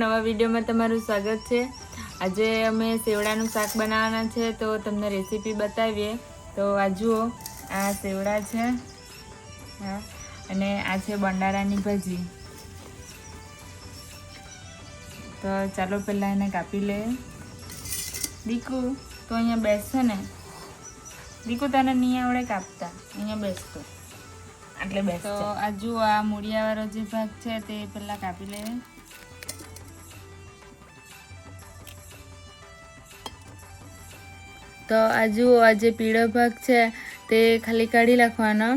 નવા વિડીયોમાં તમારું સ્વાગત છે. આજે અમે સેવડાનું શાક બનાવવાના છે તો તમને રેસીપી બતાવીએ. તો આ જુઓ આ સેવડા છે. હા અને આ છે બંડારાની ભાજી. તો ચાલો પહેલાં એને કાપી લે દીકુ તો અહીંયા બેસશે ને. દીકુ તને નહીં આવડે કાપતા અહીંયા બેસતો. એટલે બેસ તો આ જુઓ આ મૂળિયાવાળો જે ભાગ છે તે પહેલાં કાપી લે તો આ જુઓ, આ જે પીળો ભાગ છે તે ખાલી કાઢી નાખવાનો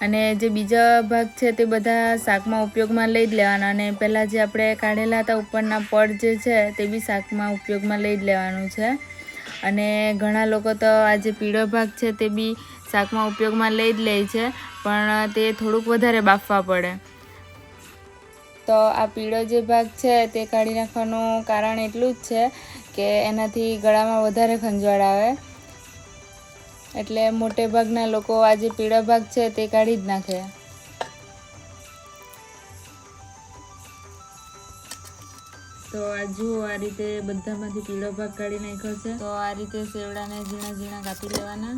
અને જે બીજા ભાગ છે તે બધા શાકમાં ઉપયોગમાં લઈ જ લેવાના અને પહેલાં જે આપણે કાઢેલા હતા ઉપરના પડ જે છે તે બી શાકમાં ઉપયોગમાં લઈ જ લેવાનું છે. અને ઘણા લોકો તો આ જે પીળો ભાગ છે તે બી શાકમાં ઉપયોગમાં લઈ જ લે છે, પણ તે થોડુંક વધારે બાફવા પડે. તો આ પીળો જે ભાગ છે તે કાઢી નાખવાનું કારણ એટલું જ છે કે એનાથી ગળામાં વધારે ખંજવાળ આવે. એટલે મોટે ભાગના લોકો આ જે પીળો ભાગ છે તે કાઢી જ નાખે. તો આ જુઓ આ રીતે બધામાંથી પીળો ભાગ કાઢી નાખ્યો છે. તો આ રીતે સેવડાને ઝીણા ઝીણા કાપી લેવાના.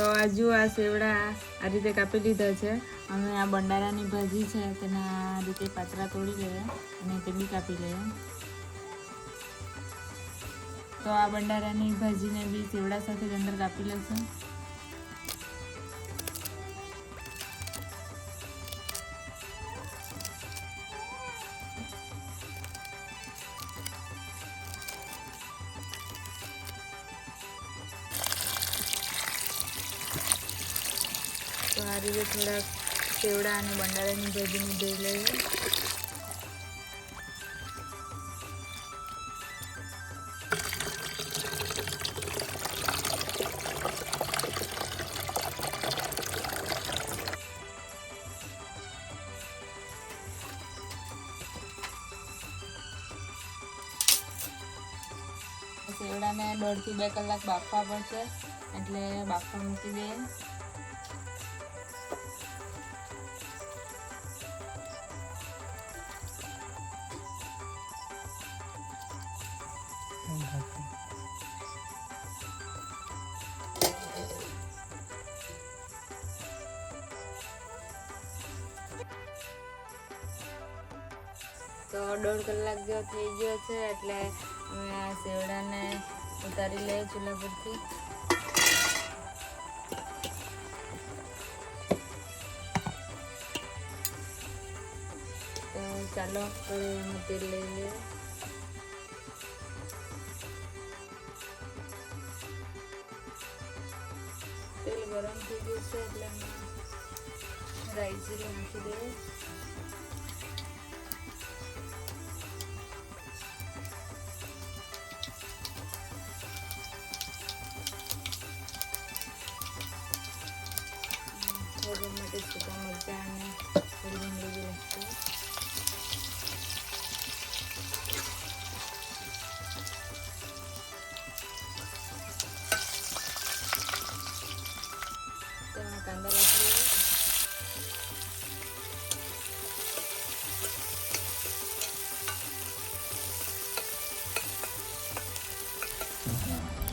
તો આ જુઓ આ સેવડા આ રીતે કાપી લીધા છે. અને આ બંડારાની ભાજી છે તેના આ રીતે પાતરા તોડી લઈએ અને તે બી કાપી લઈએ તો આ બંડારાની ભાજીને બી સેવડા સાથે જ અંદર કાપી લઈશું આ રીતે થોડાક સેવડા અને બંડાળાની ભાજીને ધોઈ લઈએ. સેવડાને દોઢથી બે કલાક બાફવા પડશે, એટલે બાફવા મૂકી દઈએ. તો દોઢ કલાક જેવો થઈ ગયો છે એટલે અમે આ સેવડાને ઉતારી લઈએ ચૂલા પરથી. તો ચાલો તેલ લઈ લઈએ. તેલ ગરમ થઈ ગયું છે એટલે રાઈ જીરું મૂકી દઈએ. થોડું માટે સૂકા મરચાં અને થોડી ડુંગળી બી નાખીએ તેમાં કાંદા નાખી દઈએ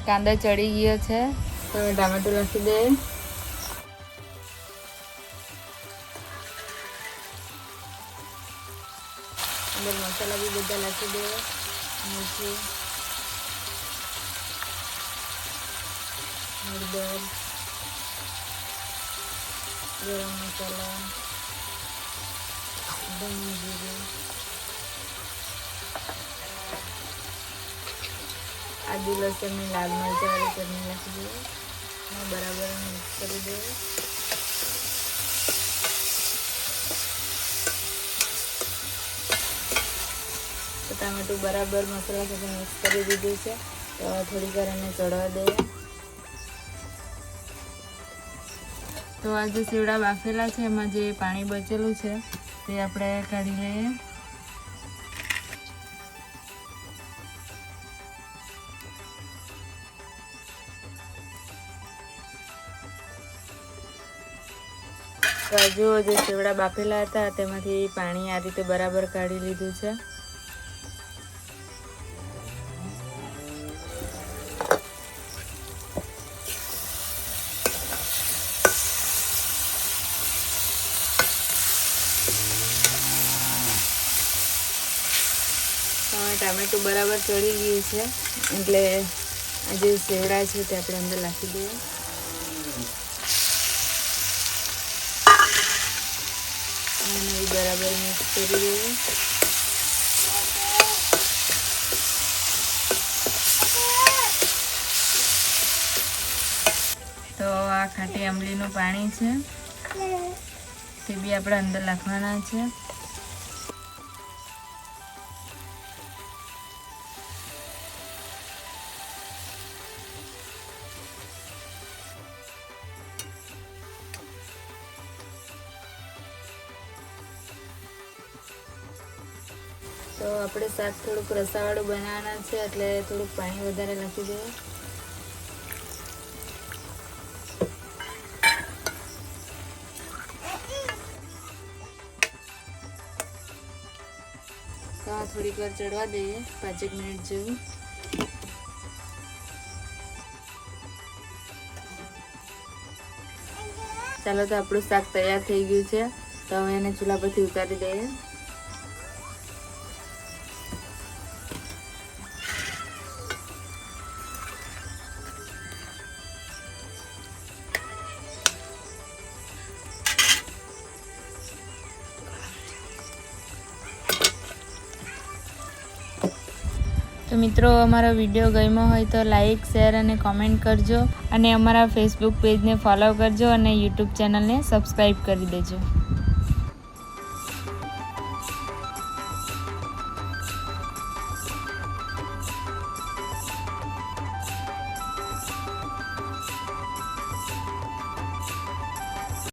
કાંદા ચડી ગયો છે તો ટામેટું નાખી દઈએ મસાલા બી બધા નાખી દે મરચું હળદર, ગરમ મસાલા, ધનિયા જીરું. આદુ લસણની લાલ મરચાંવાળી ચટણી નાખી અને બરાબર મિક્સ કરી દઈએ ટામેટું બરાબર મસાલા સાથે મિક્સ કરી દીધું છે. તો થોડીક વાર એને ચડવા દઈએ. તો આ જે સીવડા બાફેલા છે, એમાં જે પાણી બચેલું છે, તે આપણે કાઢી લઈએ. કાજુઓ જે સેવડા બાફેલા હતા, તેમાંથી પાણી આ રીતે બરાબર કાઢી લીધું છે. ટામેટું બરાબર ચડી ગયું છે. એટલે આ જે સેવડા છે તે આપણે અંદર નાખી દઈએ. બરાબર મિક્સ કરી દઈએ. તો આ ખાટી આંબલીનું પાણી છે. તે બી આપણે અંદર નાખવાના છે. તો આપણે શાક થોડુંક રસાવાળું બનાવવાના છે, એટલે થોડુંક પાણી વધારે નાખી દઈએ તો થોડીક વાર ચડવા દઈએ, પાંચેક મિનિટ જેવું. ચાલો તો આપણું શાક તૈયાર થઈ ગયું છે. તો હવે એને ચૂલા પરથી ઉતારી દઈએ. તો મિત્રો, અમારો વીડિયો ગમ્યો હોય તો લાઇક શેર અને કોમેન્ટ કરજો. અને અમારા ફેસબુક પેજને ફોલો કરજો અને યુટ્યુબ ચેનલને સબસ્ક્રાઈબ કરી દેજો.